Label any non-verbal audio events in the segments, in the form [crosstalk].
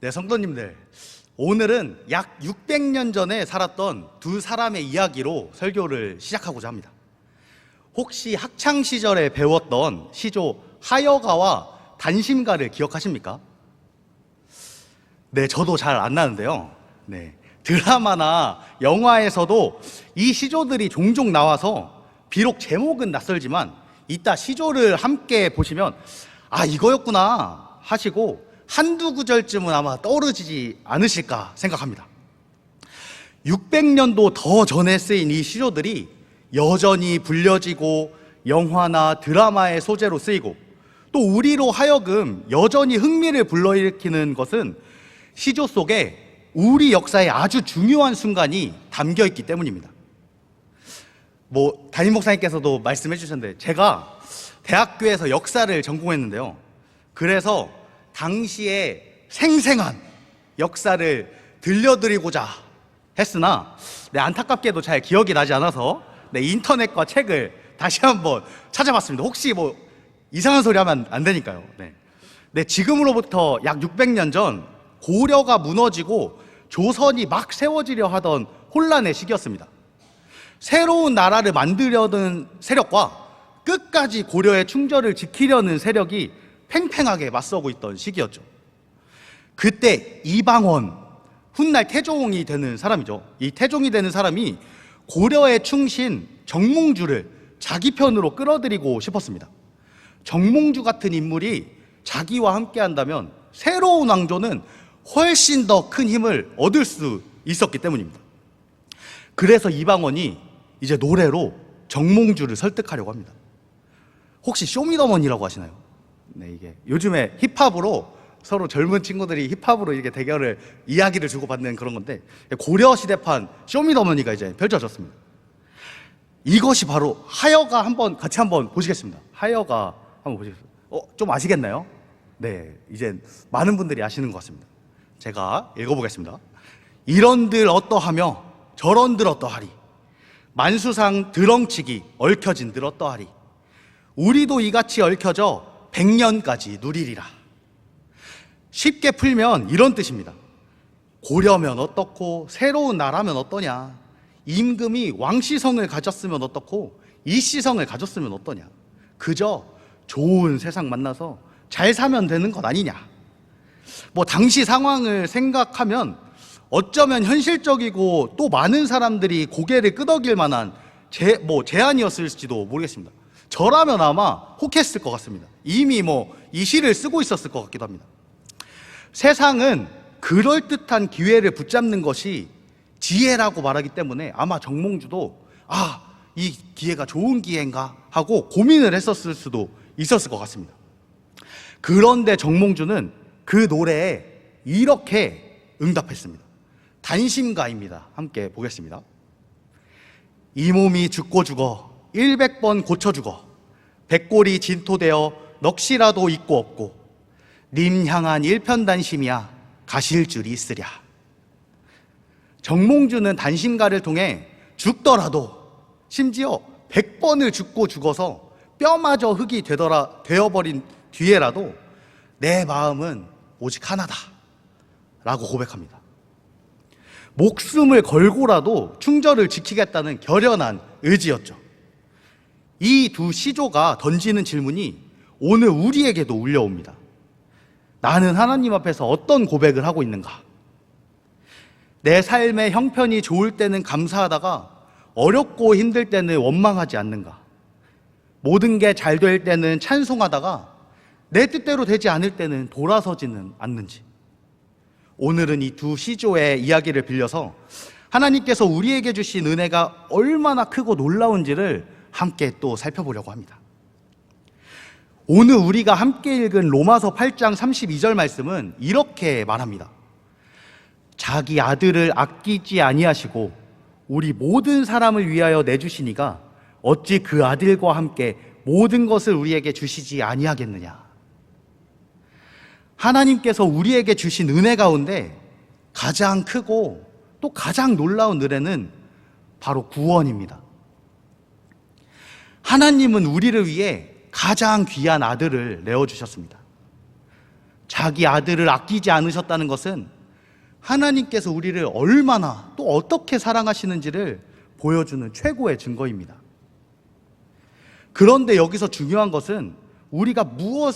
네, 성도님들. 오늘은 약 600년 전에 살았던 두 사람의 이야기로 설교를 시작하고자 합니다. 혹시 학창 시절에 배웠던 시조 하여가와 단심가를 기억하십니까? 네, 저도 잘 안 나는데요. 네. 드라마나 영화에서도 이 시조들이 종종 나와서 비록 제목은 낯설지만 이따 시조를 함께 보시면 아, 이거였구나 하시고 한두 구절쯤은 아마 떠오르지 않으실까 생각합니다. 600년도 더 전에 쓰인 이 시조들이 여전히 불려지고 영화나 드라마의 소재로 쓰이고 또 우리로 하여금 여전히 흥미를 불러일으키는 것은 시조 속에 우리 역사의 아주 중요한 순간이 담겨 있기 때문입니다. 뭐 담임 목사님께서도 말씀해 주셨는데 제가 대학교에서 역사를 전공했는데요. 그래서 당시에 생생한 역사를 들려드리고자 했으나 네, 안타깝게도 잘 기억이 나지 않아서 네, 인터넷과 책을 다시 한번 찾아봤습니다. 혹시 뭐 이상한 소리 하면 안 되니까요. 네. 네, 지금으로부터 약 600년 전 고려가 무너지고 조선이 막 세워지려 하던 혼란의 시기였습니다. 새로운 나라를 만들려는 세력과 끝까지 고려의 충절을 지키려는 세력이 팽팽하게 맞서고 있던 시기였죠. 그때 이방원, 훗날 태종이 되는 사람이죠. 이 태종이 되는 사람이 고려의 충신 정몽주를 자기 편으로 끌어들이고 싶었습니다. 정몽주 같은 인물이 자기와 함께 한다면 새로운 왕조는 훨씬 더 큰 힘을 얻을 수 있었기 때문입니다. 그래서 이방원이 이제 노래로 정몽주를 설득하려고 합니다. 혹시 쇼미더머니라고 하시나요? 네, 이게 요즘에 힙합으로 서로 젊은 친구들이 힙합으로 이렇게 대결을 이야기를 주고받는 그런 건데 고려 시대판 쇼미더머니가 이제 펼쳐졌습니다. 이것이 바로 하여가 한번 같이 한번 보시겠습니다. 하여가 한번 보시겠습니다. 어, 좀 아시겠나요? 네, 이제 많은 분들이 아시는 것 같습니다. 제가 읽어보겠습니다. 이런들 어떠하며 저런들 어떠하리. 만수상 드렁치기 얽혀진들 어떠하리. 우리도 이같이 얽혀져 백년까지 누리리라. 쉽게 풀면 이런 뜻입니다. 고려면 어떻고 새로운 나라면 어떠냐. 임금이 왕시성을 가졌으면 어떻고 이시성을 가졌으면 어떠냐. 그저 좋은 세상 만나서 잘 사면 되는 것 아니냐. 뭐 당시 상황을 생각하면 어쩌면 현실적이고 또 많은 사람들이 고개를 끄덕일 만한 제, 뭐 제안이었을지도 모르겠습니다. 저라면 아마 혹했을 것 같습니다. 이미 뭐 이 시를 쓰고 있었을 것 같기도 합니다. 세상은 그럴듯한 기회를 붙잡는 것이 지혜라고 말하기 때문에 아마 정몽주도 아, 이 기회가 좋은 기회인가 하고 고민을 했었을 수도 있었을 것 같습니다. 그런데 정몽주는 그 노래에 이렇게 응답했습니다. 단심가입니다. 함께 보겠습니다. 이 몸이 죽고 죽어 일백 번 고쳐 죽어 백골이 진토되어 넋이라도 있고 없고 님 향한 일편단심이야 가실 줄이 있으랴. 정몽주는 단심가를 통해 죽더라도 심지어 백 번을 죽고 죽어서 뼈마저 흙이 되더라 되어버린 뒤에라도 내 마음은 오직 하나다. 라고 고백합니다. 목숨을 걸고라도 충절을 지키겠다는 결연한 의지였죠. 이 두 시조가 던지는 질문이 오늘 우리에게도 울려옵니다. 나는 하나님 앞에서 어떤 고백을 하고 있는가? 내 삶의 형편이 좋을 때는 감사하다가 어렵고 힘들 때는 원망하지 않는가? 모든 게 잘 될 때는 찬송하다가 내 뜻대로 되지 않을 때는 돌아서지는 않는지. 오늘은 이 두 시조의 이야기를 빌려서 하나님께서 우리에게 주신 은혜가 얼마나 크고 놀라운지를 함께 또 살펴보려고 합니다. 오늘 우리가 함께 읽은 로마서 8장 32절 말씀은 이렇게 말합니다. 자기 아들을 아끼지 아니하시고 우리 모든 사람을 위하여 내주시니가 어찌 그 아들과 함께 모든 것을 우리에게 주시지 아니하겠느냐. 하나님께서 우리에게 주신 은혜 가운데 가장 크고 또 가장 놀라운 은혜는 바로 구원입니다. 하나님은 우리를 위해 가장 귀한 아들을 내어주셨습니다. 자기 아들을 아끼지 않으셨다는 것은 하나님께서 우리를 얼마나 또 어떻게 사랑하시는지를 보여주는 최고의 증거입니다. 그런데 여기서 중요한 것은 우리가 무엇,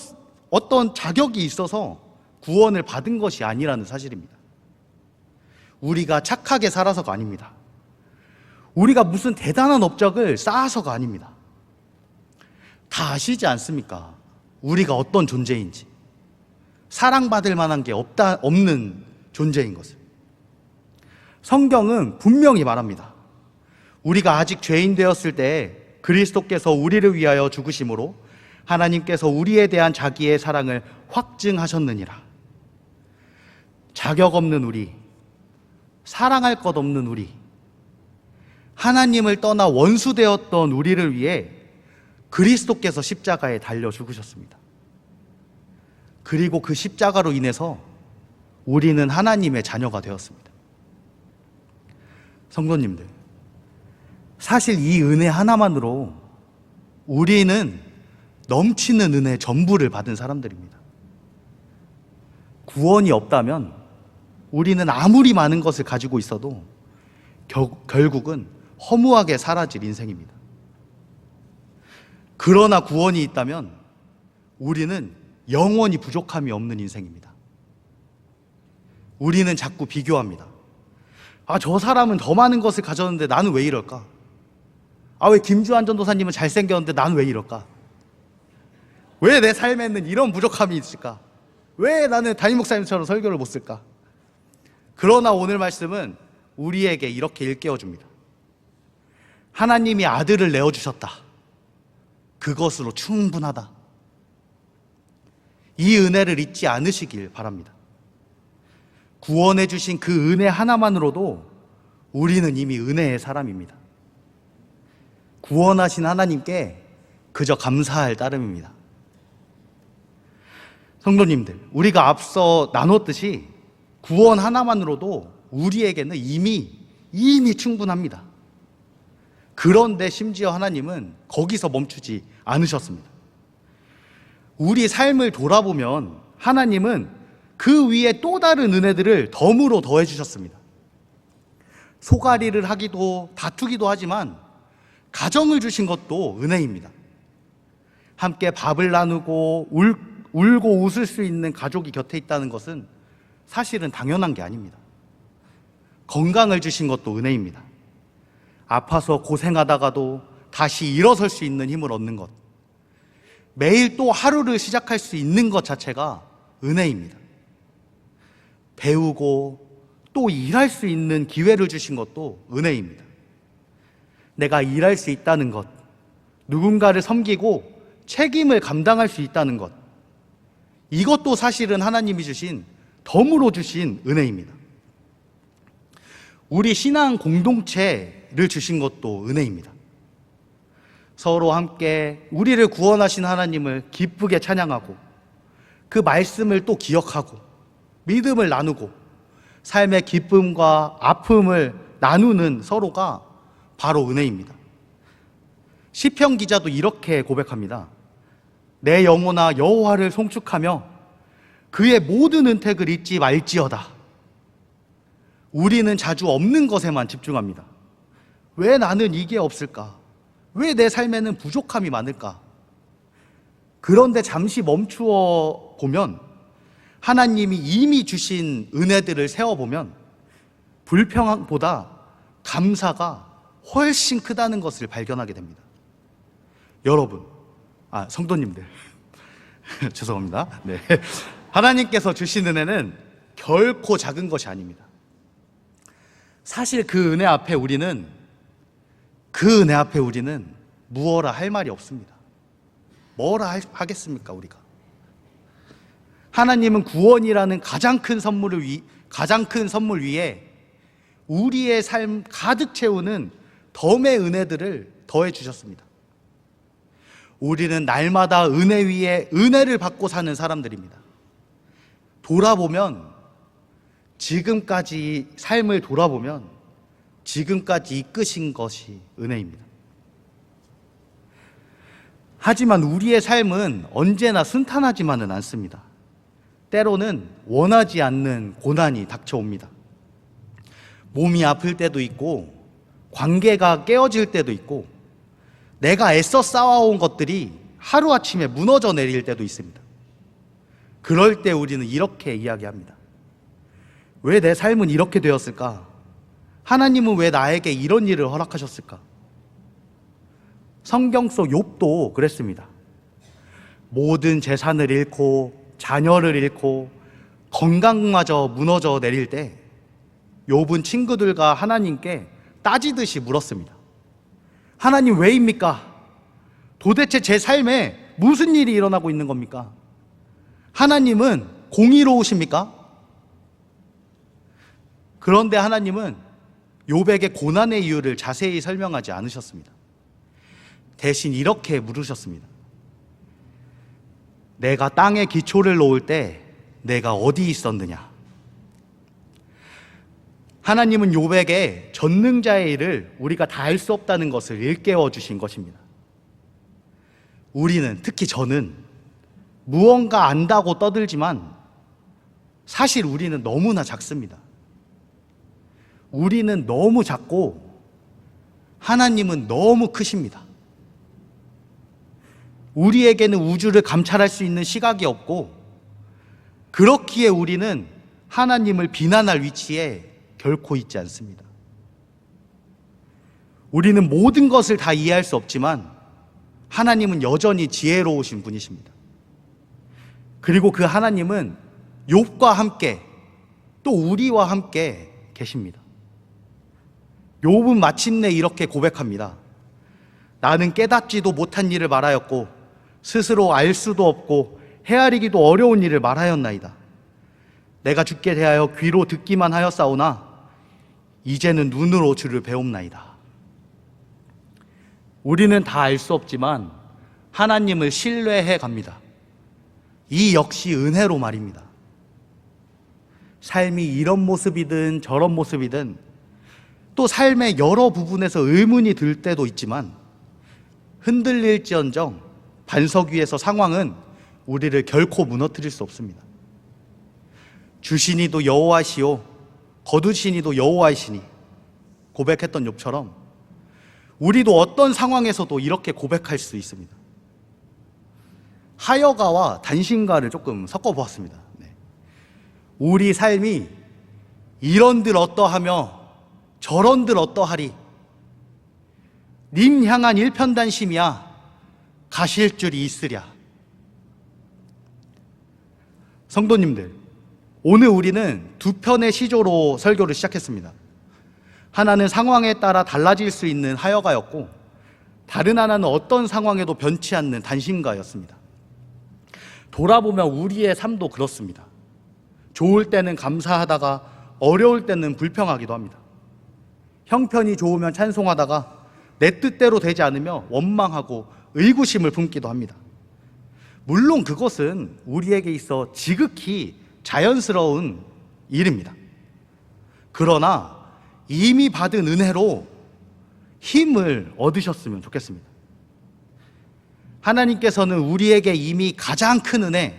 어떤 자격이 있어서 구원을 받은 것이 아니라는 사실입니다. 우리가 착하게 살아서가 아닙니다. 우리가 무슨 대단한 업적을 쌓아서가 아닙니다. 다 아시지 않습니까? 우리가 어떤 존재인지. 사랑받을 만한 게 없다, 없는 존재인 것을. 성경은 분명히 말합니다. 우리가 아직 죄인 되었을 때 그리스도께서 우리를 위하여 죽으심으로 하나님께서 우리에 대한 자기의 사랑을 확증하셨느니라. 자격 없는 우리, 사랑할 것 없는 우리, 하나님을 떠나 원수 되었던 우리를 위해 그리스도께서 십자가에 달려 죽으셨습니다. 그리고 그 십자가로 인해서 우리는 하나님의 자녀가 되었습니다. 성도님들, 사실 이 은혜 하나만으로 우리는 넘치는 은혜 전부를 받은 사람들입니다. 구원이 없다면 우리는 아무리 많은 것을 가지고 있어도 겨, 결국은 허무하게 사라질 인생입니다. 그러나 구원이 있다면 우리는 영원히 부족함이 없는 인생입니다. 우리는 자꾸 비교합니다. 아, 저 사람은 더 많은 것을 가졌는데 나는 왜 이럴까? 아, 왜 김주한 전도사님은 잘생겼는데 나는 왜 이럴까? 왜 내 삶에는 이런 부족함이 있을까? 왜 나는 담임 목사님처럼 설교를 못 쓸까? 그러나 오늘 말씀은 우리에게 이렇게 일깨워 줍니다. 하나님이 아들을 내어 주셨다. 그것으로 충분하다. 이 은혜를 잊지 않으시길 바랍니다. 구원해 주신 그 은혜 하나만으로도 우리는 이미 은혜의 사람입니다. 구원하신 하나님께 그저 감사할 따름입니다. 성도님들, 우리가 앞서 나눴듯이 구원 하나만으로도 우리에게는 이미, 이미 충분합니다. 그런데 심지어 하나님은 거기서 멈추지 않으셨습니다. 우리 삶을 돌아보면 하나님은 그 위에 또 다른 은혜들을 덤으로 더해 주셨습니다. 소가리를 하기도 다투기도 하지만 가정을 주신 것도 은혜입니다. 함께 밥을 나누고 울, 울고 웃을 수 있는 가족이 곁에 있다는 것은 사실은 당연한 게 아닙니다. 건강을 주신 것도 은혜입니다. 아파서 고생하다가도 다시 일어설 수 있는 힘을 얻는 것. 매일 또 하루를 시작할 수 있는 것 자체가 은혜입니다. 배우고 또 일할 수 있는 기회를 주신 것도 은혜입니다. 내가 일할 수 있다는 것, 누군가를 섬기고 책임을 감당할 수 있다는 것, 이것도 사실은 하나님이 주신 덤으로 주신 은혜입니다. 우리 신앙 공동체 를 주신 것도 은혜입니다. 서로 함께 우리를 구원하신 하나님을 기쁘게 찬양하고 그 말씀을 또 기억하고 믿음을 나누고 삶의 기쁨과 아픔을 나누는 서로가 바로 은혜입니다. 시편 기자도 이렇게 고백합니다. 내 영혼아 여호와를 송축하며 그의 모든 은택을 잊지 말지어다. 우리는 자주 없는 것에만 집중합니다. 왜 나는 이게 없을까? 왜 내 삶에는 부족함이 많을까? 그런데 잠시 멈추어 보면 하나님이 이미 주신 은혜들을 세어보면 불평보다 감사가 훨씬 크다는 것을 발견하게 됩니다. 여러분, 아, 성도님들. [laughs] 죄송합니다. 네. 하나님께서 주신 은혜는 결코 작은 것이 아닙니다. 사실 그 은혜 앞에 우리는 그 은혜 앞에 우리는 무어라 할 말이 없습니다. 뭐라 할- 하겠습니까, 우리가? 하나님은 구원이라는 가장 큰 선물을 위, 가장 큰 선물 위에 우리의 삶 가득 채우는 덤의 은혜들을 더해 주셨습니다. 우리는 날마다 은혜 위에 은혜를 받고 사는 사람들입니다. 돌아보면 지금까지 삶을 돌아보면 지금까지 이끄신 것이 은혜입니다. 하지만 우리의 삶은 언제나 순탄하지만은 않습니다. 때로는 원하지 않는 고난이 닥쳐옵니다. 몸이 아플 때도 있고, 관계가 깨어질 때도 있고, 내가 애써 쌓아온 것들이 하루아침에 무너져 내릴 때도 있습니다. 그럴 때 우리는 이렇게 이야기합니다. 왜 내 삶은 이렇게 되었을까? 하나님은 왜 나에게 이런 일을 허락하셨을까? 성경 속 욥도 그랬습니다. 모든 재산을 잃고 자녀를 잃고 건강마저 무너져 내릴 때 욥은 친구들과 하나님께 따지듯이 물었습니다. 하나님 왜입니까? 도대체 제 삶에 무슨 일이 일어나고 있는 겁니까? 하나님은 공의로우십니까? 그런데 하나님은 욥에게 고난의 이유를 자세히 설명하지 않으셨습니다. 대신 이렇게 물으셨습니다. 내가 땅에 기초를 놓을 때 내가 어디 있었느냐? 하나님은 욥에게 전능자의 일을 우리가 다 할 수 없다는 것을 일깨워 주신 것입니다. 우리는 특히 저는 무언가 안다고 떠들지만 사실 우리는 너무나 작습니다. 우리는 너무 작고 하나님은 너무 크십니다. 우리에게는 우주를 감찰할 수 있는 시각이 없고 그렇기에 우리는 하나님을 비난할 위치에 결코 있지 않습니다. 우리는 모든 것을 다 이해할 수 없지만 하나님은 여전히 지혜로우신 분이십니다. 그리고 그 하나님은 욥과 함께 또 우리와 함께 계십니다. 욥은 마침내 이렇게 고백합니다. 나는 깨닫지도 못한 일을 말하였고 스스로 알 수도 없고 헤아리기도 어려운 일을 말하였나이다. 내가 죽게 대하여 귀로 듣기만 하였사오나 이제는 눈으로 주를 배움나이다. 우리는 다 알 수 없지만 하나님을 신뢰해 갑니다. 이 역시 은혜로 말입니다. 삶이 이런 모습이든 저런 모습이든 또 삶의 여러 부분에서 의문이 들 때도 있지만 흔들릴지언정 반석 위에서 상황은 우리를 결코 무너뜨릴 수 없습니다. 주신이도 여호와시오 거두신이도 여호와이시니 고백했던 욥처럼 우리도 어떤 상황에서도 이렇게 고백할 수 있습니다. 하여가와 단신가를 조금 섞어 보았습니다. 네. 우리 삶이 이런들 어떠하며 저런들 어떠하리? 님 향한 일편단심이야 가실 줄이 있으랴. 성도님들 오늘 우리는 두 편의 시조로 설교를 시작했습니다. 하나는 상황에 따라 달라질 수 있는 하여가였고 다른 하나는 어떤 상황에도 변치 않는 단신가였습니다. 돌아보면 우리의 삶도 그렇습니다. 좋을 때는 감사하다가 어려울 때는 불평하기도 합니다 형편이 좋으면 찬송하다가 내 뜻대로 되지 않으며 원망하고 의구심을 품기도 합니다. 물론 그것은 우리에게 있어 지극히 자연스러운 일입니다. 그러나 이미 받은 은혜로 힘을 얻으셨으면 좋겠습니다. 하나님께서는 우리에게 이미 가장 큰 은혜,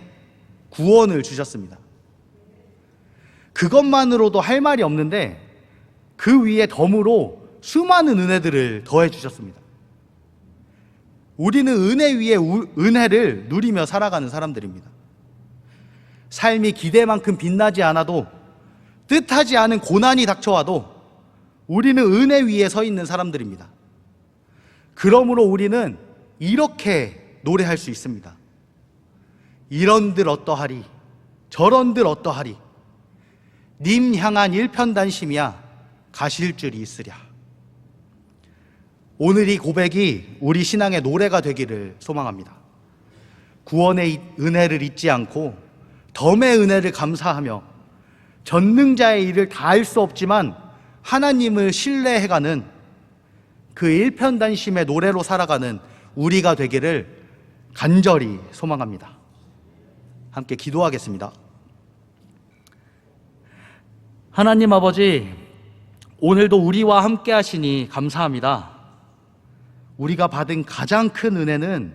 구원을 주셨습니다. 그것만으로도 할 말이 없는데 그 위에 덤으로 수많은 은혜들을 더해 주셨습니다. 우리는 은혜 위에 우, 은혜를 누리며 살아가는 사람들입니다. 삶이 기대만큼 빛나지 않아도 뜻하지 않은 고난이 닥쳐와도 우리는 은혜 위에 서 있는 사람들입니다. 그러므로 우리는 이렇게 노래할 수 있습니다. 이런들 어떠하리, 저런들 어떠하리, 님 향한 일편단심이야 가실 줄이 있으랴. 오늘 이 고백이 우리 신앙의 노래가 되기를 소망합니다. 구원의 은혜를 잊지 않고 덤의 은혜를 감사하며 전능자의 일을 다 할 수 없지만 하나님을 신뢰해가는 그 일편단심의 노래로 살아가는 우리가 되기를 간절히 소망합니다. 함께 기도하겠습니다. 하나님 아버지, 오늘도 우리와 함께 하시니 감사합니다. 우리가 받은 가장 큰 은혜는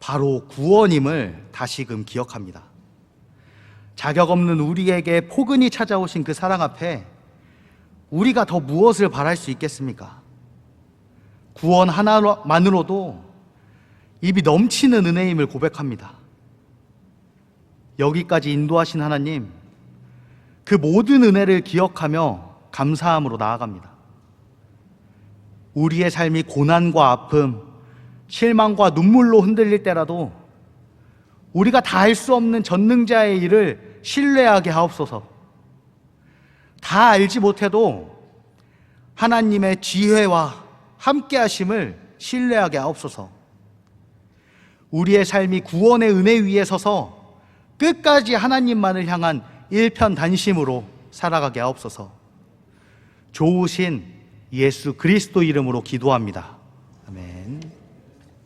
바로 구원임을 다시금 기억합니다. 자격 없는 우리에게 포근히 찾아오신 그 사랑 앞에 우리가 더 무엇을 바랄 수 있겠습니까? 구원 하나만으로도 입이 넘치는 은혜임을 고백합니다. 여기까지 인도하신 하나님, 그 모든 은혜를 기억하며 감사함으로 나아갑니다. 우리의 삶이 고난과 아픔, 실망과 눈물로 흔들릴 때라도 우리가 다 할 수 없는 전능자의 일을 신뢰하게 하옵소서. 다 알지 못해도 하나님의 지혜와 함께 하심을 신뢰하게 하옵소서. 우리의 삶이 구원의 은혜 위에 서서 끝까지 하나님만을 향한 일편단심으로 살아가게 하옵소서. 좋으신 예수 그리스도 이름으로 기도합니다. 아멘.